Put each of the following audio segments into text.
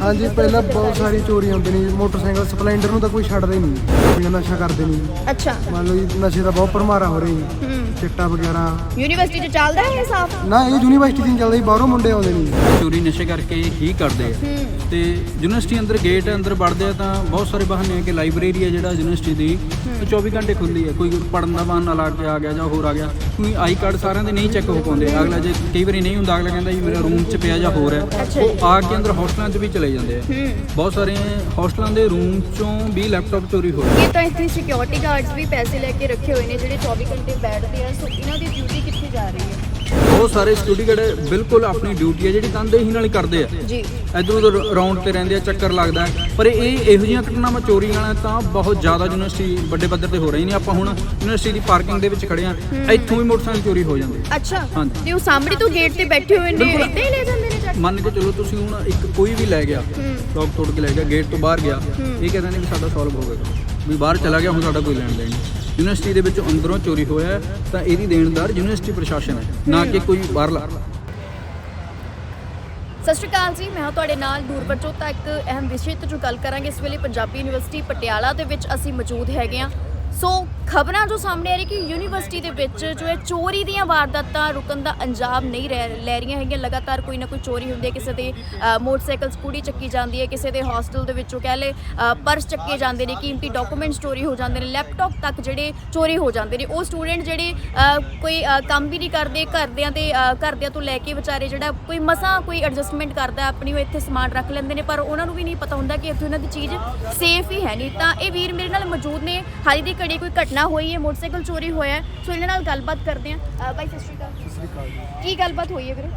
ਹਾਂਜੀ ਪਹਿਲਾਂ ਬਹੁਤ ਸਾਰੀ ਚੋਰੀਆਂ ਹੁੰਦੀਆਂ ਨੇ। ਮੋਟਰਸਾਈਕਲ ਸਪਲੈਂਡਰ ਨੂੰ ਤਾਂ ਕੋਈ ਛੱਡਦਾ ਹੀ ਨਹੀਂ। ਬਿਨਾਂ ਨਸ਼ਾ ਕਰਦੇ ਨਹੀਂ। ਜੀ। ਅੱਛਾ। ਮੰਨ ਲਓ ਜੀ ਨਸ਼ੇ ਦਾ ਬਹੁਤ ਭਰਮਾਰਾ ਹੋ ਰਿਹਾ ਜੀ। ਹੂੰ। ਚਿੱਟਾ ਵਗੈਰਾ। ਯੂਨੀਵਰਸਿਟੀ 'ਚ ਚੱਲਦਾ ਹੈ ਇਹ ਸਾਫ਼? ਨਾ ਇਹ ਯੂਨੀਵਰਸਿਟੀ ਨਹੀਂ ਚੱਲਦਾ ਜੀ ਬਾਹਰੋਂ ਮੁੰਡੇ ਆਉਂਦੇ ਨੇ ਜੀ। ਚੋਰੀ ਨਸ਼ੇ ਕਰਕੇ ਹੀ ਕਰਦੇ ਆ। ਹੂੰ। ਤੇ ਯੂਨੀਵਰਸਿਟੀ ਅੰਦਰ ਗੇਟ ਅੰਦਰ ਵੜਦੇ ਆ ਤਾਂ ਬਹੁਤ ਸਾਰੇ ਬਹਾਨੇ ਆ ਕਿ ਲਾਇਬ੍ਰੇਰੀ ਹੈ ਜਿਹੜਾ ਯੂਨੀਵਰਸਿਟੀ ਦੀ ਉਹ 24 ਘੰਟੇ ਖੁੱਲ੍ਹੀ ਹੈ ਕੋਈ ਪੜਨ ਦਾ ਬਹਾਨਾ ਲਾ ਕੇ ਆ ਗਿਆ ਜਾਂ ਹੋਰ ਆ ਗਿਆ। ਕੋਈ ਆਈ ਕਾਰਡ ਸਾਰਿਆਂ ਦੇ ਨਹੀਂ ਚੈੱਕ ਹੋ ਪਾਉਂਦੇ। ਅਗਲਾ ਜੇ ਕਈ ਵਾਰੀ ਨਹੀਂ ਹੁੰਦਾ ਅਗਲਾ ਕਹਿੰਦਾ ਜੀ ਮੇਰਾ ਰੂਮ 'ਚ ਪਿਆ ਜਾਂ ਹੋਰ ਹੈ। ਅੱਛਾ ਉਹ ਆ ਕੇ ਅੰਦਰ ਹੋਸਟਲਾਂ 'ਚ ਵੀ ਚਲੇ ਜਾਂਦੇ ਆ। ਹੂੰ। ਬਹੁਤ ਸਾਰੇ ਹੋਸਟਲਾਂ ਦੇ ਰੂਮ 'ਚੋਂ ਵੀ ਲੈਪਟਾਪ ਚੋਰੀ ਹੋਏ ਇਹ ਤਾਂ ਇੱਥੇ ਸਿਕਿਉਰਿਟੀ ਗਾਰਡਸ ਵੀ ਪੈਸੇ ਲੈ ਕੇ ਰੱਖੇ ਹੋਏ ਨੇ ਜਿਹੜੇ 24 ਘੰਟੇ ਬੈਠਦੇ ਆ। ਸੋ ਇਹਨਾਂ ਦੀ ਡਿਊਟੀ ਕਿੱਥੇ ਜਾ ਰਹੀ ਹੈ? ਬਹੁਤ ਸਾਰੇ ਸਿਕਿਉਰਿਟੀ ਗਾਰਡ ਬਿਲਕੁਲ ਆਪਣੀ ਡਿਊਟੀ ਹੈ ਜਿਹੜੀ ਤਨਦੇਹੀ ਨਾਲ ਹੀ ਕਰਦੇ ਆ ਜੀ ਇਧਰ ਉਧਰ ਰਾਉਂਡ ਤੇ ਰਹਿੰਦੇ ਆ ਚੱਕਰ ਲੱਗਦਾ। ਪਰ ਇਹ ਇਹੋ ਜਿਹੀਆਂ ਘਟਨਾਵਾਂ ਚੋਰੀ ਵਾਲਾ ਤਾਂ ਬਹੁਤ ਜ਼ਿਆਦਾ ਯੂਨੀਵਰਸਿਟੀ ਵੱਡੇ ਪੱਧਰ ਤੇ ਹੋ ਰਹੀ ਨੇ ਆਪਾਂ ਹੁਣ ਯੂਨੀਵਰਸਿਟੀ ਦੀ ਪਾਰਕਿੰਗ ਦੇ ਵਿੱਚ ਖੜੇ ਆ ਇੱਥੋਂ ਵੀ ਮੋਟਰਸਾਈਕਲ ਚੋਰੀ ਹੋ ਜਾਂਦੇ। ਅੱਛਾ ਹਾਂਜੀ। ਤੇ ਉਹ ਸਾਹਮਣੇ ਤੋਂ ਗੇਟ ਤੇ ਬੈਠੇ ਹੋਏ ਨੇ। ਇੱਦਾਂ ਹੀ ਲੈ ਜਾਂਦੇ ਨੇ ਕੇ? ਮੰਨ ਕੇ ਚਲੋ ਤੁਸੀਂ ਹੁਣ ਇੱਕ ਕੋਈ ਵੀ ਲੈ ਗਿਆ ਲੋਕ ਤੋੜ ਕੇ ਲੈ ਗਿਆ ਗੇਟ ਤੋਂ ਬਾਹਰ ਗਿਆ ਇਹ ਕਹਿੰਦੇ ਨੇ ਵੀ ਸਾਡਾ ਸੋਲਵ ਹੋ ਗਿਆ ਵੀ ਬਾਹਰ ਚਲਾ ਗਿਆ ਹੁਣ ਸਾਡਾ ਕੋਈ ਲੈਣ ਦੇਣ ਨਹੀਂ। ਯੂਨੀਵਰਸਿਟੀ ਦੇ ਵਿੱਚ ਅੰਦਰੋਂ ਚੋਰੀ ਹੋਇਆ ਤਾਂ ਇਹਦੀ ਦੇਣਦਾਰ ਯੂਨੀਵਰਸਿਟੀ ਪ੍ਰਸ਼ਾਸਨ ਹੈ ਨਾ ਕਿ ਕੋਈ ਬਾਹਰਲਾ। ਸਤਿ ਸ਼੍ਰੀ ਅਕਾਲ ਜੀ ਮੈਂ ਤੁਹਾਡੇ ਨਾਲ ਦੂਰਵਰਚੋ ਤੱਕ ਅਹਿਮ ਵਿਸ਼ੇ ਤੇ ਜੋ ਗੱਲ ਕਰਾਂਗੇ ਇਸ ਵੇਲੇ ਪੰਜਾਬੀ ਯੂਨੀਵਰਸਿਟੀ ਪਟਿਆਲਾ ਦੇ ਵਿੱਚ ਅਸੀਂ ਮੌਜੂਦ ਹੈਗੇ ਆ ਸੋ ਖਬਰਾਂ ਜੋ ਸਾਹਮਣੇ ਆ ਰਹੀ ਕਿ ਯੂਨੀਵਰਸਿਟੀ ਦੇ ਵਿੱਚ ਜੋ ਹੈ ਚੋਰੀ ਦੀਆਂ ਵਾਰਦਾਤਾਂ ਰੁਕਣ ਦਾ ਅੰਜਾਮ ਨਹੀਂ ਰਹਿ- ਲੈ ਰਹੀਆਂ ਹੈਗੀਆਂ। ਲਗਾਤਾਰ ਕੋਈ ਨਾ ਕੋਈ ਚੋਰੀ ਹੁੰਦੀ ਹੈ, ਕਿਸੇ ਦੇ ਮੋਟਰਸਾਈਕਲ ਸਕੂਟੀ ਚੱਕੀ ਜਾਂਦੀ ਹੈ, ਕਿਸੇ ਦੇ ਹੌਸਟਲ ਦੇ ਵਿੱਚੋਂ ਕਹਿ ਲੈ ਪਰਸ ਚੱਕੇ ਜਾਂਦੇ ਨੇ, ਕੀਮਤੀ ਡਾਕੂਮੈਂਟਸ ਚੋਰੀ ਹੋ ਜਾਂਦੇ ਨੇ ਲੈਪਟਾਪ ਤੱਕ ਜਿਹੜੇ ਚੋਰੀ ਹੋ ਜਾਂਦੇ ਨੇ। ਉਹ ਸਟੂਡੈਂਟ ਜਿਹੜੇ ਕੋਈ ਕੰਮ ਵੀ ਨਹੀਂ ਕਰਦੇ, ਘਰਦਿਆਂ ਤੇ ਘਰਦਿਆਂ ਤੋਂ ਲੈ ਕੇ ਵਿਚਾਰੇ ਜਿਹੜਾ ਕੋਈ ਮਸਾਂ ਕੋਈ ਐਡਜਸਟਮੈਂਟ ਕਰਦਾ, ਆਪਣੀ ਉਹ ਇੱਥੇ ਸਮਾਨ ਰੱਖ ਲੈਂਦੇ ਨੇ, ਪਰ ਉਹਨਾਂ ਨੂੰ ਵੀ ਨਹੀਂ ਪਤਾ ਹੁੰਦਾ ਕਿ ਇੱਥੇ ਉਹਨਾਂ ਦੀ ਚੀਜ਼ ਸੇਫ ਹੀ ਹੈ ਨਹੀਂ। ਤਾਂ ਇਹ ਵੀਰ ਮੇਰੇ ਨਾਲ ਮੌਜੂਦ ਨੇ, ਹਾਲੀ ਦੀ ਘੜੀ ਕੋਈ ਘਟਨਾ ਹੋਈ ਹੈ ਮੋਟਰਸਾਈਕਲ ਚੋਰੀ ਹੋਇਆ ਹੈ। ਸੋ ਇਹਨਾਂ ਨਾਲ ਗੱਲਬਾਤ ਕਰਦੇ ਹਾਂ। ਬਾਈ ਸਤਿ ਸ਼੍ਰੀ ਅਕਾਲ। ਸਤਿ ਸ੍ਰੀ ਅਕਾਲ ਜੀ। ਕੀ ਗੱਲਬਾਤ ਹੋਈ ਹੈ ਵੀਰੇ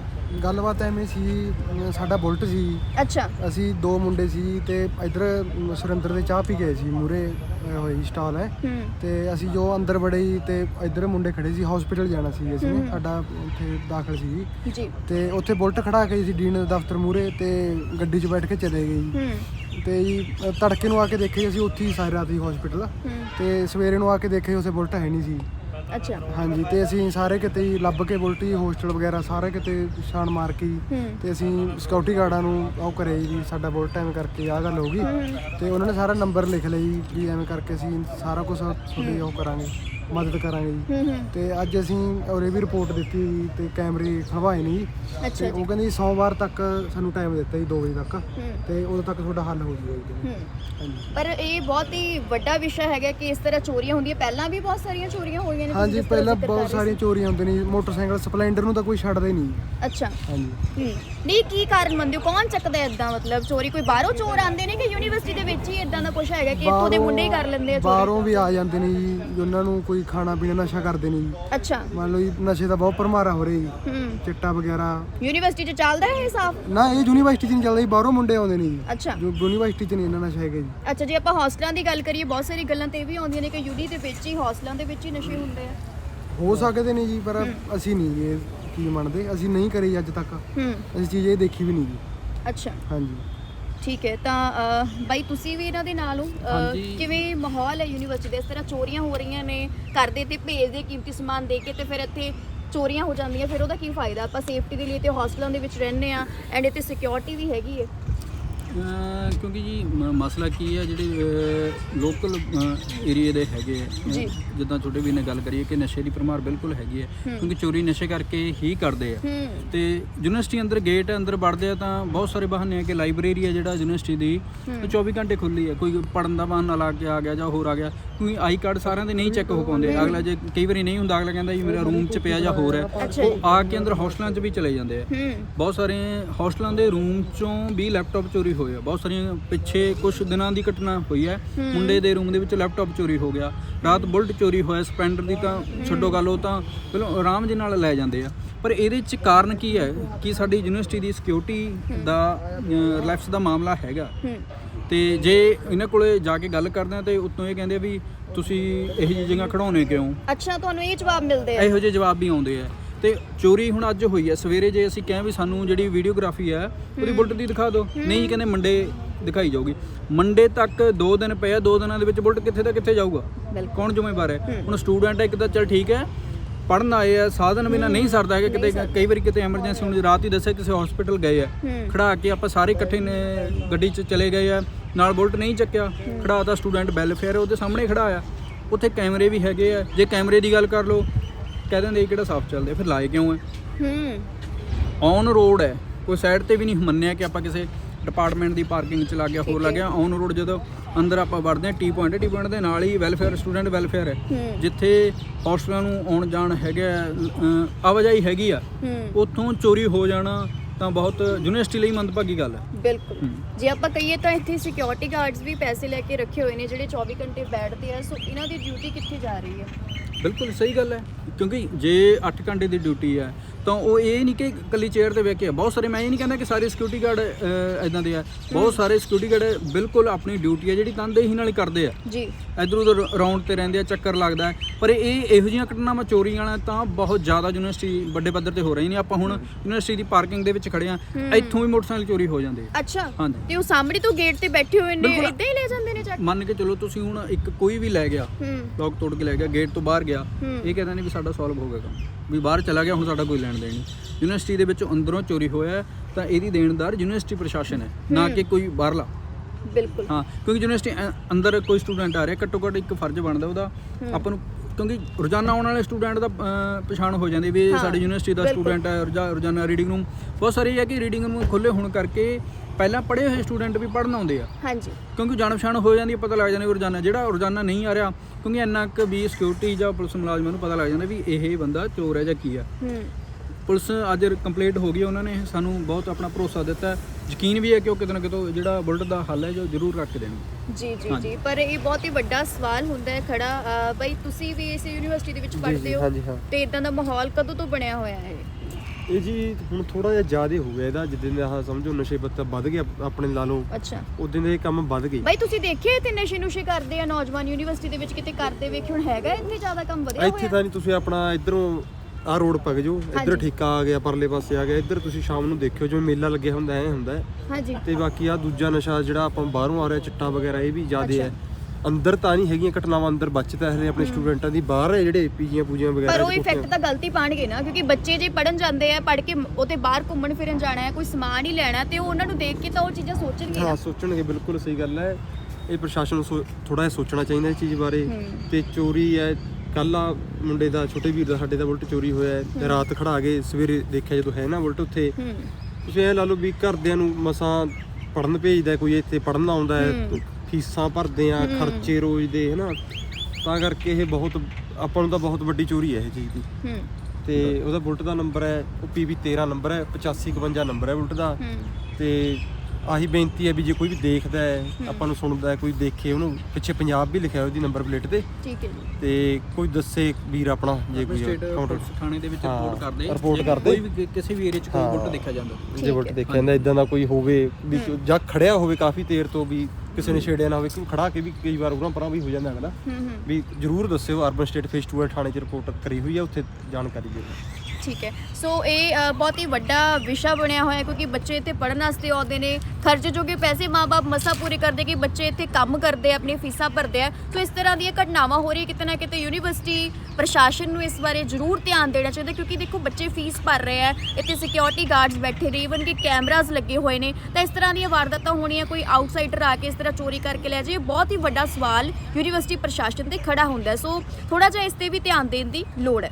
ਗੱਲਬਾਤ ਐਵੇਂ ਸੀ ਅਮ ਸਾਡਾ ਬੁਲਟ ਸੀ। ਅੱਛਾ। ਅਸੀਂ ਦੋ ਮੁੰਡੇ ਸੀ ਤੇ ਇੱਧਰ ਸੁਰਿੰਦਰ ਦੇ ਚਾਹ ਪੀ ਗਏ ਸੀ ਮੂਰੇ ਹੋਈ ਸਟਾਲ ਹੈ। ਹੂੰ। ਤੇ ਅਸੀਂ ਜੋ ਅੰਦਰ ਵੜੇ ਸੀ ਤੇ ਇੱਧਰ ਮੁੰਡੇ ਖੜੇ ਸੀ ਹਸਪੀਟਲ ਜਾਣਾ ਸੀ ਅਸੀਂ। ਸਾਡਾ ਉੱਥੇ ਦਾਖਲ ਸੀ। ਜੀ। ਤੇ ਉੱਥੇ ਬੁਲਟ ਖੜਾ ਕੇ ਸੀ ਡੀਨ ਦਫ਼ਤਰ ਮੂਰੇ ਤੇ ਗੱਡੀ 'ਚ ਬੈਠ ਕੇ ਚਲੇ ਗਏ ਜੀ। ਹੂੰ। ਤੇ ਜੀ ਅ, ਤੜਕੇ ਨੂੰ ਆ ਕੇ ਦੇਖੇ ਜੀ ਅਸੀਂ ਉੱਥੇ ਹੀ ਸਾਰੀ ਰਾਤ ਹੀ ਹਸਪੀਟਲ ਹੂੰ। ਤੇ ਸਵੇਰੇ ਨੂੰ ਆ ਕੇ ਦੇਖੇ ਉਸੇ ਬੁਲਟ ਹੈ ਨਹੀਂ ਸੀ। ਅੱਛਾ। ਹਾਂਜੀ ਤੇ ਅਸੀਂ ਸਾਰੇ ਕਿਤੇ ਹੀ ਲੱਭ ਕੇ ਬੁਲਟ ਹੀ ਹੋਸਟਲ ਵਗੈਰਾ ਸਾਰੇ ਕਿਤੇ ਛਾਣ ਮਾਰ ਕੇ ਜੀ। ਹੂੰ। ਤੇ ਅਸੀਂ ਸਿਕਿਉਰਿਟੀ ਗਾਰਡਾਂ ਨੂੰ ਉਹ ਕਰੇ ਜੀ ਸਾਡਾ ਬੁਲਟ ਐਵੇਂ ਕਰਕੇ ਆਹ ਗੱਲ ਹੋ ਗਈ। ਤੇ ਉਹਨਾਂ ਨੇ ਸਾਰਾ ਨੰਬਰ ਲਿਖ ਲਿਆ ਜੀ ਵੀ ਐਵੇਂ ਕਰਕੇ ਅਸੀਂ ਸਾਰਾ ਕੁਝ ਤੁਹਾਡੀ ਉਹ ਕਰਾਂਗੇ। ਮਦਦ ਕਰਾਂਗੇ ਜੀ। ਹੂੰ ਹੂੰ। ਤੇ ਅੱਜ ਅਸੀਂ ਔਰੇ ਵੀ ਰਿਪੋਰਟ ਦਿੱਤੀ ਜੀ ਤੇ ਕੈਮਰੇ ਖਲਵਾਏ ਨੇ ਜੀ। ਅੱਛਾ ਤੇ ਜੀ। ਉਹ ਕਹਿੰਦੀ ਸੋਮਵਾਰ ਤੱਕ ਸਾਨੂੰ ਟਾਈਮ ਦਿੱਤਾ ਜੀ 2 ਵਜੇ ਤੱਕ। ਹੂੰ। ਤੇ ਉਦੋਂ ਤੱਕ ਤੁਹਾਡਾ ਹੱਲ ਹੋ ਜਾਊਗਾ ਜੀ ਹੂੰ। ਹਾਂਜੀ। ਪਰ ਇਹ ਬਹੁਤ ਹੀ ਵੱਡਾ ਵਿਸ਼ਾ ਹੈਗਾ ਕਿ ਇਸ ਤਰ੍ਹਾਂ ਚੋਰੀਆਂ ਹੁੰਦੀਆਂ। ਪਹਿਲਾਂ ਵੀ ਬਹੁਤ ਸਾਰੀਆਂ ਚੋਰੀਆਂ ਹੋਈਆਂ ਨੇ ਤੁਸੀਂ ਹਾਂਜੀ ਜਿਸ ਤਰ੍ਹਾਂ ਪਹਿਲਾਂ ਜ਼ਿਕਰ ਕਰ ਬਹੁਤ ਰਹੇ। ਸਾਰੀਆਂ ਚੋਰੀਆਂ ਹੁੰਦੀਆਂ ਨੇ ਜੀ। ਮੋਟਰਸਾਈਕਲ ਸਪਲੈਂਡਰ ਨੂੰ ਤਾਂ ਕੋਈ ਛੱਡਦਾ ਹੀ ਨਹੀਂ ਅੱਛਾ। ਹਾਂਜੀ। ਹੂੰ। ਨਹੀਂ ਕੀ ਕਾਰਨ ਮੰਨਦੇ ਹੋ? ਕੌਣ ਚੱਕਦਾ ਇਦਾਂ ਮਤਲਬ ਚੋਰੀ? ਕੋਈ ਬਾਹਰੋਂ ਚੋਰ ਆਉਂਦੇ ਨੇ ਕਿ ਯੂਨੀਵਰਸਿਟੀ ਦੇ ਵਿੱਚ ਹੀ ਇਦਾਂ ਦਾ ਕੁਝ ਹੈਗਾ ਕਿ ਇੱਥੋਂ ਦੇ ਮੁੰਡੇ ਹੀ ਕਰ ਲੈਂਦੇ ਆ ਚੋਰੀ? ਬਾਹਰੋਂ ਵੀ ਆ ਜਾਂਦੇ ਨੇ ਜੀ। ਉਹਨਾਂ ਨੂੰ ਕੋਈ ਖਾਣਾ ਪੀਣਾ ਨਸ਼ਾ ਕਰਦੇ ਨੇ। ਜੀ ਅੱਛਾ। ਮੰਨ ਲਓ ਜੀ ਨਸ਼ੇ ਦਾ ਬਹੁਤ ਭਰਮਾਰਾ ਹੋ ਰਿਹਾ ਜੀ। ਹੂੰ। ਚਿੱਟਾ ਵਗੈਰਾ। ਯੂਨੀਵਰਸਿਟੀ 'ਚ ਚੱਲਦਾ ਹੈ ਇਹ ਸਾਫ਼? ਨਾ ਇਹ ਯੂਨੀਵਰਸਿਟੀ 'ਚ ਨਹੀਂ ਚੱਲਦਾ ਜੀ ਬਾਹਰੋਂ ਮੁੰਡੇ ਆਉਂਦੇ ਨੇ ਜੀ। ਅੱਛਾ। ਜੋ ਯੂਨੀਵਰਸਿਟੀ 'ਚ ਨਹੀਂ ਇਹਨਾਂ ਨਸ਼ਾ ਹੈਗਾ ਜੀ। ਅੱਛਾ ਜੇ ਆਪਾਂ ਹੌਸਟਲਾਂ ਦੀ ਗੱਲ ਕਰੀਏ ਬਹੁਤ ਸਾਰੀ ਗੱਲਾਂ ਤੇ ਇਹ ਵੀ ਆਉਂਦੀਆਂ ਨੇ ਕਿ ਯੂਨੀ ਦੇ ਵਿੱਚ ਹੀ ਹੌਸਟਲਾਂ ਦੇ ਵਿੱਚ ਹੀ ਨਸ਼ੇ ਹੁੰਦੇ ਆ। ਹੋ ਸਕਦੇ ਨੇ ਜੀ ਪਰ ਅਸੀਂ ਨਹੀਂ ਇਹ ਚੀਜ਼ ਮੰਨਦੇ? ਅਸੀਂ ਨਹੀਂ ਕਰੀ ਅੱਜ ਤੱਕ। ਹੂੰ। ਅਸੀਂ ਚੀਜ਼ ਇਹ ਦੇਖੀ ਵੀ ਨਹੀਂ ਜੀ। ਅੱਛਾ। ਹਾਂਜੀ। ਠੀਕ ਹੈ ਤਾਂ ਬਾਈ ਤੁਸੀਂ ਵੀ ਇਹਨਾਂ ਦੇ ਨਾਲ ਹੋ? ਹਾਂਜੀ। ਕਿਵੇਂ ਮਾਹੌਲ ਹੈ ਯੂਨੀਵਰਸਿਟੀ ਦੇ? ਇਸ ਤਰ੍ਹਾਂ ਚੋਰੀਆਂ ਹੋ ਰਹੀਆਂ ਨੇ ਕਰਦੇ ਤੇ ਭੇਜਦੇ ਕੀਮਤੀ ਸਮਾਨ ਦੇ ਕੇ ਤੇ ਫਿਰ ਇੱਥੇ ਚੋਰੀਆਂ ਹੋ ਜਾਂਦੀਆਂ ਫਿਰ ਉਹਦਾ ਕੀ ਫਾਇਦਾ? ਆਪਾਂ ਸੇਫਟੀ ਦੇ ਲਈ ਤੇ ਹੌਸਟਲਾਂ ਦੇ ਵਿੱਚ ਰਹਿੰਦੇ ਆ ਐਂਡ ਇੱਥੇ ਸਿਕਿਉਰਿਟੀ ਵੀ ਹੈਗੀ ਹੈ। ਕਿਉਂਕਿ ਜੀ ਮ- ਮਸਲਾ ਕੀ ਹੈ ਜਿਹੜੇ ਲੋਕਲ ਏਰੀਆ ਦੇ ਹੈਗੇ ਆ, ਜੀ। ਜਿੱਦਾਂ ਤੁਹਾਡੇ ਵੀ ਨੇ ਗੱਲ ਕਰੀਏ ਕਿ ਨਸ਼ੇ ਦੀ ਭਰਮਾਰ ਬਿਲਕੁਲ ਹੈਗੀ ਹੈ। ਕਿਉਂਕਿ ਚੋਰੀ ਨਸ਼ੇ ਕਰਕੇ ਹੀ ਕਰਦੇ ਆ। ਹੂੰ। ਤੇ ਯੂਨੀਵਰਸਿਟੀ ਅੰਦਰ ਗੇਟ ਅੰਦਰ ਵੜਦੇ ਆ ਤਾਂ ਬਹੁਤ ਸਾਰੇ ਬਹਾਨੇ ਆ ਕਿ ਲਾਇਬ੍ਰੇਰੀ ਹੈ ਜਿਹੜਾ ਯੂਨੀਵਰਸਿਟੀ ਦੀ ਉਹ 24 ਘੰਟੇ ਖੁੱਲ੍ਹੀ ਹੈ ਕੋਈ ਪੜਨ ਦਾ ਬਹਾਨਾ ਲਾ ਕੇ ਆ ਗਿਆ ਜਾਂ ਹੋਰ ਆ ਗਿਆ ਕੋਈ ਆਈ ਕਾਰਡ ਸਾਰਿਆਂ ਦੇ ਨਹੀਂ ਚੈੱਕ ਹੋ ਪਾਉਂਦੇ। ਅਗਲਾ ਜੇ ਕਈ ਵਾਰੀ ਨਹੀਂ ਹੁੰਦਾ ਅਗਲਾ ਕਹਿੰਦਾ ਜੀ ਮੇਰਾ ਰੂਮ 'ਚ ਪਿਆ ਜਾਂ ਹੋਰ ਹੈ। ਅੱਛਾ ਉਹ ਆ ਕੇ ਅੰਦਰ ਹੋਸਟਲਾਂ 'ਚ ਵੀ ਚਲੇ ਜਾਂਦੇ ਆ। ਹੂੰ। ਬਹੁਤ ਸਾਰੇ ਹੋਸਟਲਾਂ ਦੇ ਰੂਮ 'ਚੋਂ ਵੀ ਲੈਪਟਾਪ ਚੋਰੀ ਹੋਏ ਆ ਬਹੁਤ ਸਾਰੀਆਂ ਪਿੱਛੇ ਕੁਝ ਦਿਨਾਂ ਦੀ ਘਟਨਾ ਹੋਈ ਹੈ। ਮੁੰਡੇ ਦੇ ਰੂਮ ਦੇ ਵਿੱਚ ਲੈਪਟਾਪ ਚੋਰੀ ਹੋ ਗਿਆ। ਰਾਤ ਬੁਲਟ ਚੋਰੀ ਹੋਇਆ ਸਪੈਂਡਰ ਦੀ ਤਾਂ ਛੱਡੋ ਗੱਲ ਉਹ ਤਾਂ ਪਹਿਲਾਂ ਆਰਾਮ ਦੇ ਨਾਲ ਲੈ ਜਾਂਦੇ ਆ। ਪਰ ਇਹਦੇ 'ਚ ਕਾਰਨ ਕੀ ਹੈ? ਕਿ ਸਾਡੀ ਯੂਨੀਵਰਸਿਟੀ ਦੀ ਸਿਕਿਉਰਿਟੀ ਦਾ ਰਿਲੈਕਸ ਦਾ ਮਾਮਲਾ ਹੈਗਾ? ਤੇ ਜੇ ਇਹਨਾਂ ਕੋਲੇ ਜਾ ਕੇ ਗੱਲ ਕਰਦੇ ਆ ਤੇ ਉਤੋਂ ਇਹ ਕਹਿੰਦੇ ਵੀ ਤੁਸੀਂ ਇਹੋ ਜਿਹੀ ਜਗ੍ਹਾ ਖੜਾਉਣੇ ਕਿਉਂ? ਅੱਛਾ ਤੁਹਾਨੂੰ ਇਹ ਜਵਾਬ ਮਿਲਦੇ ਆ। ਇਹੋ ਜਿਹੇ ਜਵਾਬ ਵੀ ਆਉਂਦੇ ਆ। ਤੇ ਚੋਰੀ ਹੁਣ ਅੱਜ ਹੋਈ ਹੈ। ਸਵੇਰੇ ਜੇ ਅਸੀਂ ਕਹਾਂ ਵੀ ਸਾਨੂੰ ਜਿਹੜੀ ਵੀਡੀਓਗ੍ਰਾਫੀ ਹੈ ਉਹਦੀ ਬੁਲਟ ਦੀ ਦਿਖਾ ਦਿਓ। ਨਹੀਂ ਕਹਿੰਦੇ ਮੰਡੇ ਦਿਖਾਈ ਜਾਊਗੀ। ਮੰਡੇ ਤੱਕ 2 ਦਿਨ ਪਏ ਆ 2 ਦਿਨਾਂ ਦੇ ਵਿੱਚ ਬੁਲਟ ਕਿੱਥੇ ਦਾ ਕਿੱਥੇ ਜਾਊਗਾ? ਕੌਣ ਜ਼ਿੰਮੇਵਾਰ ਹੈ। ਹੁਣ ਸਟੂਡੈਂਟ ਹੈ ਇੱਕ ਤਾਂ ਚਲ ਠੀਕ ਹੈ ਪੜਨ ਆਏ ਆ ਸਾਧਨ ਬਿਨਾ ਨਹੀਂ ਸਰਦਾ ਹੈਗਾ। ਕਿਤੇ ਕਈ ਵਾਰੀ ਕਿਤੇ ਐਮਰਜੈਂਸੀ ਹੁਣ ਰਾਤ ਹੀ ਦੱਸਿਆ ਕਿਸੇ ਹਸਪੀਟਲ ਗਏ ਆ। ਖੜਾ ਕੇ ਆਪਾਂ ਸਾਰੇ ਇਕੱਠੇ ਨੇ ਗੱਡੀ 'ਚ ਚਲੇ ਗਏ ਆ। ਨਾਲ ਬੁਲਟ ਨਹੀਂ ਚੱਕਿਆ। ਖੜਾਤਾ ਸਟੂਡੈਂਟ ਵੈਲਫੇਅਰ ਉਹਦੇ ਸਾਹਮਣੇ ਖੜਾ ਆ। ਉੱਥੇ ਕੈਮਰੇ ਵੀ ਹੈਗੇ ਆ। ਜੇ ਕੈਮਰੇ ਦੀ ਗੱਲ ਕਰ ਲਓ ਕਹਿ ਦਿੰਦੇ ਇਹ ਕਿਹੜਾ ਸਾਫ਼ ਚੱਲਦੇ ਫਿਰ ਲਾਏ ਕਿਉਂ ਹੈ ਹੂੰ। ਔਨ ਰੋਡ ਹੈ ਕੋਈ ਸਾਈਡ ਤੇ ਵੀ ਨਹੀਂ ਮੰਨਿਆ ਕਿ ਆਪਾਂ ਕਿਸੇ ਡਿਪਾਰਟਮੈਂਟ ਦੀ ਪਾਰਕਿੰਗ ਚ ਲੱਗ ਗਿਆ ਹੋਰ ਲੱਗ ਗਿਆ। ਔਨ ਰੋਡ ਜਦੋਂ ਅੰਦਰ ਆਪਾਂ ਵੜਦੇ ਹਾਂ ਟੀ ਪੁਆਇੰਟ ਟੀ ਪੁਆਇੰਟ ਦੇ ਨਾਲ ਹੀ ਵੈਲਫੇਅਰ ਸਟੂਡੈਂਟ ਵੈਲਫੇਅਰ ਹੈ। ਹੂੰ। ਜਿੱਥੇ ਹੋਸਟਲਾਂ ਨੂੰ ਆਉਣ ਜਾਣ ਹੈਗਾ ਹੈ, ਅਹ ਆਵਾਜਾਈ ਹੈਗੀ ਆ ਹੂੰ। ਉੱਥੋਂ ਚੋਰੀ ਹੋ ਜਾਣਾ ਤਾਂ ਬਹੁਤ ਯੂਨੀਵਰਸਿਟੀ ਲਈ ਮੰਦਭਾਗੀ ਗੱਲ ਹੈ। ਬਿਲਕੁਲ। ਜੇ ਆਪਾਂ ਕਹੀਏ ਤਾਂ ਇੱਥੇ ਸਿਕਿਉਰਿਟੀ ਗਾਰਡਸ ਵੀ ਪੈਸੇ ਲੈ ਕੇ ਰੱਖੇ ਹੋਏ ਨੇ ਜਿਹੜੇ 24 ਘੰਟੇ ਬੈਠਦੇ ਆ ਸੋ ਇਹਨਾਂ ਦੀ ਡਿਊਟੀ ਕਿੱਥੇ ਜਾ ਰਹੀ ਹੈ? ਬਿਲਕੁਲ ਸਹੀ ਗੱਲ ਹੈ। ਕਿਉਂਕਿ ਜੇ 8 ਘੰਟੇ ਦੀ ਡਿਊਟੀ ਹੈ ਤਾਂ ਉਹ ਇਹ ਨਹੀਂ ਕਿ ਇਕੱਲੀ ਚੇਅਰ ਤੇ ਬਹਿ ਕੇ। ਬਹੁਤ ਸਾਰੇ ਮੈਂ ਇਹ ਨਹੀਂ ਕਹਿੰਦਾ ਕਿ ਸਾਰੇ ਸਿਕਿਉਰਿਟੀ ਗਾਰਡ ਇਦਾਂ ਦੇ ਆ। ਬਹੁਤ ਸਾਰੇ ਸਿਕਿਉਰਿਟੀ ਗਾਰਡ ਬਿਲਕੁਲ ਆਪਣੀ ਡਿਊਟੀ ਹੈ ਜਿਹੜੀ ਤਨਦੇਹੀ ਨਾਲ ਕਰਦੇ ਆ। ਜੀ। ਇਧਰ ਉਧਰ ਰਾਉਂਡ ਤੇ ਰਹਿੰਦੇ ਆ ਚੱਕਰ ਲੱਗਦਾ। ਪਰ ਇਹ ਇਹੋ ਜਿਹੀਆਂ ਘਟਨਾਵਾਂ ਚੋਰੀ ਵਾਲਾ ਤਾਂ ਬਹੁਤ ਜ਼ਿਆਦਾ ਯੂਨੀਵਰਸਿਟੀ ਵੱਡੇ ਪੱਧਰ ਤੇ ਹੋ ਰਹੀ ਨੇ। ਆਪਾਂ ਹੁਣ ਯੂਨੀਵਰਸਿਟੀ ਦੀ ਪਾਰਕਿੰਗ ਦੇ ਵਿੱਚ ਖੜੇ ਆ ਇੱਥੋਂ ਵੀ ਮੋਟਰਸਾਈਕਲ ਚੋਰੀ ਹੋ ਜਾਂਦੇ ਆ। ਅੱਛਾ ਹਾਂਜੀ। ਤੇ ਉਹ ਸਾਹਮਣੇ ਤੋਂ ਗੇਟ ਤੇ ਬੈਠੇ ਹੋਏ ਨੇ ਬਿਲਕੁਲ। ਇਦਾਂ ਹੀ ਲੈ ਜਾਂਦੇ ਨੇ ਚੱਕ ਮੰਨ ਕੇ ਚਲੋ ਤੁਸੀਂ ਹੁਣ ਇੱਕ ਕੋਈ ਵੀ ਲੈ ਗਿਆ ਹੂੰ। ਲੋਕ ਤੋੜ ਕੇ ਲੈ ਗਿਆ ਗੇਟ ਤੋਂ ਬਾਹਰ ਗਿਆ ਹੂੰ। ਇਹ ਕਹਿੰਦਾ ਨਹੀਂ ਵੀ ਸਾਡਾ ਸੋਲਵ ਹੋ ਗਿਆ ਕੰਮ। ਵੀ ਬਾਹਰ ਚਲਾ ਗਿਆ ਹੁਣ ਸਾਡਾ ਕੋਈ ਲੈਣ ਦੇਣ ਨਹੀਂ। ਯੂਨੀਵਰਸਿਟੀ ਦੇ ਵਿੱਚ ਅੰਦਰੋਂ ਚੋਰੀ ਹੋਇਆ ਹੈ, ਤਾਂ ਇਹਦੀ ਦੇਣਦਾਰ ਯੂਨੀਵਰਸਿਟੀ ਪ੍ਰਸ਼ਾਸਨ ਹੈ ਨਾ ਕਿ ਕੋਈ ਬਾਹਰਲਾ। ਬਿਲਕੁਲ। ਹਾਂ ਕਿਉਂਕਿ ਯੂਨੀਵਰਸਿਟੀ ਅ- ਅੰਦਰ ਕੋਈ ਸਟੂਡੈਂਟ ਆ ਰਿਹਾ ਘੱਟੋ ਘੱਟ ਇੱਕ ਫਰਜ਼ ਬਣਦਾ ਉਹਦਾ ਆਪਾਂ ਨੂੰ ਕਿਉਂਕਿ ਰੋਜ਼ਾਨਾ ਆਉਣ ਵਾਲੇ ਸਟੂਡੈਂਟ ਦਾ ਪਛਾਣ ਹੋ ਜਾਂਦੀ ਵੀ ਇਹ ਸਾਡੀ ਯੂਨੀਵਰਸਿਟੀ ਦਾ। ਸਟੂਡੈਂਟ ਹੈ ਰੋਜ਼ਾ- ਰੋਜ਼ਾਨਾ ਰੀਡਿੰਗ ਰੂਮ ਬਹੁਤ ਸਾਰੇ ਇਹ ਹੈ ਕਿ ਰੀਡਿੰਗ ਰੂਮ ਖੁੱਲੇ ਹੋਣ ਕਰਕੇ ਪਹਿਲਾਂ ਪੜ੍ਹੇ ਹੋਏ ਸਟੂਡੈਂਟ ਵੀ ਪੜ੍ਹਨ ਆਉਂਦੇ ਆ। ਹਾਂਜੀ। ਕਿਉਂਕਿ ਜਾਣ ਪਛਾਣ ਹੋ ਜਾਂਦੀ ਹੈ ਪਤਾ ਲੱਗ ਜਾਂਦਾ ਵੀ ਰੋਜ਼ਾਨਾ ਜਿਹੜਾ ਰੋਜ਼ਾਨਾ ਨਹੀਂ ਆ ਰਿਹਾ ਕਿਉਂਕਿ ਇੰਨਾ ਕੁ ਵੀ ਸਿਕਿਉਰਿਟੀ ਜਾਂ ਪੁਲਿਸ ਮੁਲਾਜ਼ਮਾਂ ਨੂੰ ਪਤਾ ਲੱਗ ਜਾਂਦਾ ਵੀ ਇਹ ਬੰਦਾ ਚੋਰ ਹੈ ਜਾਂ ਕੀ ਆ। ਹੂੰ। ਪੁਲਿਸ ਅੱਜ ਕੰਪਲੀਟ ਹੋ ਗਈ ਉਹਨਾਂ ਨੇ ਸਾਨੂੰ ਬਹੁਤ ਆਪਣਾ ਭਰੋਸਾ ਦਿੱਤਾ। ਹੈ। ਯਕੀਨ ਵੀ ਹੈ ਕਿ ਉਹ ਕਿਤੇ ਨਾ ਕਿਤੇ ਜਿਹੜਾ ਬੁਲਟ ਦਾ ਹੱਲ ਹੈ ਜੋ ਜ਼ਰੂਰ ਰੱਖ ਕੇ ਦੇਣਗੇ? ਜੀ ਜੀ ਹਾਂਜੀ। ਜੀ। ਪਰ ਇਹ ਬਹੁਤ ਹੀ ਵੱਡਾ ਸਵਾਲ ਹੁੰਦਾ ਹੈ ਖੜਾ ਅ, ਬਈ ਤੁਸੀਂ ਵੀ ਇਸ ਯੂਨੀਵਰਸਿਟੀ ਦੇ ਵਿੱਚ ਪੜ੍ਹਦੇ ਹੋ ਹਾਂਜੀ ਹਾਂ। ਤੇ ਇਦਾਂ ਦਾ ਮਾਹੌਲ ਕਦੋਂ ਤੋਂ ਬਣਿਆ ਹੋਇਆ ਹੈ? ਇਹ ਜੀ ਹੁਣ ਥੋੜਾ ਜਿਹਾ ਜ਼ਿਆਦਾ ਹੋ ਗਿਆ ਇਹਦਾ ਜਿੱਦਾਂ ਦਾ ਆਹ ਸਮਝੋ ਨਸ਼ੇ ਪੱਤਾ ਵੱਧ ਗਿਆ ਆਪਣੇ ਲਾ ਲਓ। ਅੱਛਾ। ਉਦੋਂ ਦੇ ਇਹ ਕੰਮ ਵੱਧ ਗਏ। ਬਈ ਤੁਸੀਂ ਦੇਖਿਆ ਤੇ ਨਸ਼ੇ ਨੁਸ਼ੇ ਕਰਦੇ ਆ ਨੌਜਵਾਨ ਯੂਨੀਵਰਸਿਟੀ ਦੇ ਵਿੱਚ ਕਿਤੇ ਕਰਦੇ ਵੇਖੇ ਹੁਣ ਹੈਗਾ ਇੱਥੇ ਜ਼ਿਆਦਾ ਕੰਮ ਵਧਿਆ ਇੱਥੇ ਹੋਇਆ? ਤਾਂ ਨਹੀਂ ਤੁਸੀਂ ਆਪਣਾ ਇਧਰੋਂ ਆਹ ਰੋਡ ਪਗ ਹਾਂਜੀ। ਇੱਧਰ ਠੇਕਾ ਆ ਗਿਆ ਪਰਲੇ ਪਾਸੇ ਆ ਗਿਆ ਇੱਧਰ ਤੁਸੀਂ ਸ਼ਾਮ ਨੂੰ ਦੇਖਿਓ ਜਿਵੇਂ ਮੇਲਾ ਲੱਗਿਆ ਹੁੰਦਾ ਐ ਹੁੰਦਾ ਹੈ। ਹਾਂਜੀ। ਤੇ ਬਾਕੀ ਆ ਦੂਜਾ ਨਸ਼ਾ ਜਿਹੜਾ ਆਪਾਂ ਬਾਹਰੋਂ ਆ ਰਿਹਾ ਚਿੱਟਾ ਵਗੈਰਾ ਇਹ ਵੀ ਜ਼ਿਆਦੇ ਹੈ। ਅੰਦਰ ਤਾਂ ਨਹੀਂ ਹੈਗੀਆਂ ਘਟਨਾਵਾਂ ਅੰਦਰ ਬਚਦਾ ਹਲੇ ਆਪਣੇ ਸਟੂਡੈਂਟਾਂ ਦੀ ਬਾਹਰ ਹੈ ਜਿਹੜੇ ਪੀਜੀਆਂ ਪੂਜੀਆਂ ਵਗੈਰਾ ਪਰ ਉਹ ਇਫੈਕਟ ਤਾਂ ਗਲਤੀ ਪਾਣਗੇ ਨਾ ਕਿਉਂਕਿ ਬੱਚੇ ਜੇ ਪੜਨ ਜਾਂਦੇ ਆ ਪੜ ਕੇ ਉਹਤੇ ਬਾਹਰ ਘੁੰਮਣ ਫਿਰਨ ਜਾਣਾ ਹੈ ਕੋਈ ਸਮਾਨ ਹੀ ਲੈਣਾ ਤੇ ਉਹ ਉਹਨਾਂ ਨੂੰ ਦੇਖ ਕੇ ਤਾਂ ਉਹ ਚੀਜ਼ਾਂ ਸੋਚਣਗੇ ਹਾਂ ਸੋਚਣਗੇ ਬਿਲਕੁਲ ਸਹੀ ਗੱਲ ਹੈ। ਇਹ ਪ੍ਰਸ਼ਾਸਨ ਨੂੰ ਥੋੜਾ ਜਿਹਾ ਸੋਚਣਾ ਚਾਹੀਦਾ ਇਸ ਚੀਜ਼ ਬਾਰੇ। ਹੂੰ। ਤੇ ਚੋਰੀ ਹੈ ਕੱਲ ਆ ਮੁੰਡੇ ਦਾ ਛੋਟੇ ਵੀਰ ਦਾ ਸਾਡੇ ਦਾ ਬੁਲਟ ਚੋਰੀ ਹੋਇਆ ਹੈ। ਤੇ ਰਾਤ ਖੜਾ ਕੇ ਸਵੇਰੇ ਦੇਖਿਆ ਜਦੋਂ ਹੈ ਨਾ ਬੁਲਟ ਉੱਥੇ। ਹੂੰ। ਤੁਸੀਂ ਇਹ ਲਾ ਲਓ ਵੀ ਘਰਦਿਆਂ ਨੂੰ ਮਸਾਂ ਪੜਨ ਭੇਜਦਾ ਕੋਈ ਇੱਥੇ ਪੜਨ ਆਉਂਦਾ ਹੈ ਹੂੰ। ਫੀਸਾਂ ਭਰਦੇ ਆ ਹੂੰ। ਖਰਚੇ ਰੋਜ਼ ਦੇ ਹਨਾ ਤਾਂ ਕਰਕੇ ਇਹ ਬਹੁਤ ਆਪਾਂ ਨੂੰ ਤਾਂ ਬਹੁਤ ਵੱਡੀ ਚੋਰੀ ਹੈ ਇਹ ਚੀਜ਼ ਦੀ। ਹੂੰ। ਤੇ ਉਹਦਾ ਬੁਲਟ ਦਾ ਨੰਬਰ ਹੈ ਉਹ PB 13 ਨੰਬਰ ਹੈ 8551 ਨੰਬਰ ਹੈ ਬੁਲਟ ਦਾ। ਹੂੰ। ਤੇ ਆਹੀ ਬੇਨਤੀ ਹੈ ਵੀ ਜੇ ਕੋਈ ਵੀ ਦੇਖਦਾ ਹੈ ਆਪਾਂ ਨੂੰ ਸੁਣਦਾ ਹੈ ਕੋਈ ਦੇਖੇ ਉਹਨੂੰ ਪਿੱਛੇ ਪੰਜਾਬ ਵੀ ਲਿਖਿਆ ਉਹਦੀ ਨੰਬਰ ਪਲੇਟ ਤੇ। ਠੀਕ ਹੈ ਜੀ। ਤੇ ਕੋਈ ਦੱਸੇ ਵੀਰ ਆਪਣਾ ਜੇ ਕੋਈ ਕਾਊਂਟਰ ਥਾਣੇ ਦੇ ਵਿੱਚ ਰਿਪੋਰਟ ਕਰਦੇ। ਕੋਈ ਵੀ ਕਿਸੇ ਵੀ ਏਰੀਆ 'ਚ ਕੋਈ। ਬੁਲਟ ਦੇਖਿਆ ਜਾਂਦਾ। ਜੇ ਬੁਲਟ। ਦੇਖਿਆ ਜਾਂਦਾ ਇਦਾਂ ਦਾ ਕੋਈ ਹੋਵੇ ਵੀ ਜਾਂ ਖੜਿਆ ਹੋਵੇ ਕਾਫੀ ਦੇਰ ਤੋਂ ਵੀ ਕਿਸੇ ਨੇ ਛੇੜਿਆ ਨਾ ਹੋਵੇ ਕਿਉਂ ਖੜਾ ਕੇ ਵੀ ਕਈ ਵਾਰ ਉਰਾਂ ਪਰਾਂ ਵੀ ਹੋ ਜਾਂਦਾ ਅਗਲਾ ਵੀ ਜਰੂਰ ਦੱਸਿਓ ਅਰਬਨ ਸਟੇਟ ਫੇਸ 2 ਥਾਣੇ 'ਚ ਰਿਪੋਰਟ ਕਰੀ ਹੋਈ ਹੈ ਉੱਥੇ ਜਾਣਕਾਰੀ ਦਿਓ। ਠੀਕ ਹੈ। ਸੋ ਇਹ ਅ, ਬਹੁਤ ਹੀ ਵੱਡਾ ਵਿਸ਼ਾ ਬਣਿਆ ਹੋਇਆ ਹੈ ਕਿਉਂਕਿ ਬੱਚੇ ਇੱਥੇ ਪੜ੍ਹਨ ਵਾਸਤੇ ਆਉਂਦੇ ਨੇ। ਖਰਚ ਜੋਗੇ ਪੈਸੇ ਮਾਪੇ ਮਸਾ ਪੂਰੇ ਕਰਦੇ ਕਿ ਬੱਚੇ ਇੱਥੇ ਕੰਮ ਕਰਦੇ ਆ ਆਪਣੀ ਫੀਸਾਂ ਭਰਦੇ ਆ। ਸੋ ਇਸ ਤਰ੍ਹਾਂ ਦੀਆਂ ਘਟਨਾਵਾਂ ਹੋ ਰਹੀ ਕਿਤੇ ਨਾ ਕਿਤੇ ਯੂਨੀਵਰਸਿਟੀ ਪ੍ਰਸ਼ਾਸਨ ਨੂੰ ਇਸ ਬਾਰੇ ਜ਼ਰੂਰ ਧਿਆਨ ਦੇਣਾ ਚਾਹੀਦਾ ਕਿਉਂਕਿ ਦੇਖੋ ਬੱਚੇ ਫੀਸ ਭਰ ਰਹੇ ਆ ਇੱਥੇ ਸਿਕਿਉਰਿਟੀ ਗਾਰਡਸ ਬੈਠੇ ਨੇ ਈਵਨ ਕਿ ਕੈਮਰਾਜ਼ ਲੱਗੇ ਹੋਏ ਨੇ। ਤਾਂ ਇਸ ਤਰ੍ਹਾਂ ਦੀਆਂ ਵਾਰਦਾਤਾਂ ਹੋਣੀਆਂ ਕੋਈ ਆਊਟਸਾਈਡਰ ਆ ਕੇ ਇਸ ਤਰ੍ਹਾਂ ਚੋਰੀ ਕਰਕੇ ਲੈ ਜਾਏ ਇਹ ਬਹੁਤ ਹੀ ਵੱਡਾ ਸਵਾਲ ਯੂਨੀਵਰਸਿਟੀ ਪ੍ਰਸ਼ਾਸਨ ਤੇ ਖੜਾ ਹੁੰਦਾ ਹੈ। ਸੋ ਥੋੜਾ ਜਿਹਾ ਇਸ ਤੇ ਵੀ ਧਿਆਨ ਦੇਣ ਦੀ ਲੋੜ ਹੈ।